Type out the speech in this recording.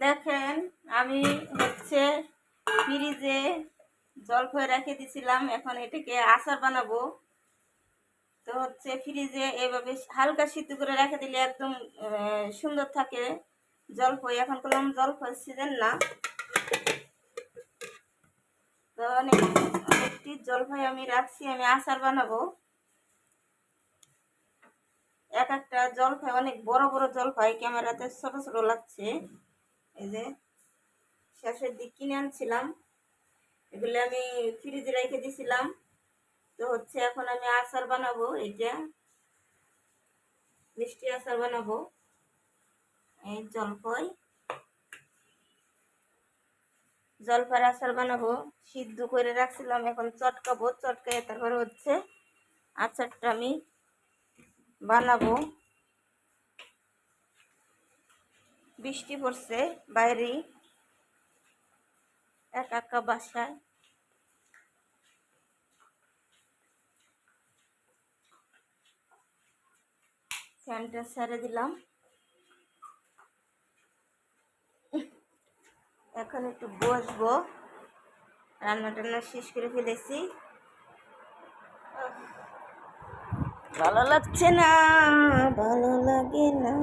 দেখেন, আমি হচ্ছে ফ্রিজে জল জলপাই রেখে দিছিলাম, এখন এটাকে আচার বানাবো। তো হচ্ছে ফ্রিজে এভাবে হালকা সিদ্ধ করে রেখে দিলে একদম সুন্দর থাকে জলপাই এখন করলাম জলপাই সিজন না। তো অনেক, অনেকটি জলপাই আমি রাখছি, আমি আচার বানাবো। এক একটা জলপাই অনেক বড় বড় জলপাই ক্যামেরাতে ছোট ছোট লাগছে। এই যে শেষের দিক কিনে আনছিলাম। এগুলো আমি ফ্রিজে রেখে দিছিলাম। তো হচ্ছে এখন আমি আচার বানাবো এটা মিষ্টি আচার বানাবো। এই জলপাই জলপাইয়ের আচার বানাবো। সিদ্ধ করে রাখছিলাম, এখন চটকাবো চটকায় তারপরে হচ্ছে আচারটা আমি বানাবো। বৃষ্টি পড়ছে বাইরে। একা একা বাসায়। ফ্যানটা ছেড়ে দিলাম। এখন একটু বসবো। রান্না টান্না শেষ করে ফেলেছি। ভালো লাগছে না, ভালো লাগে না।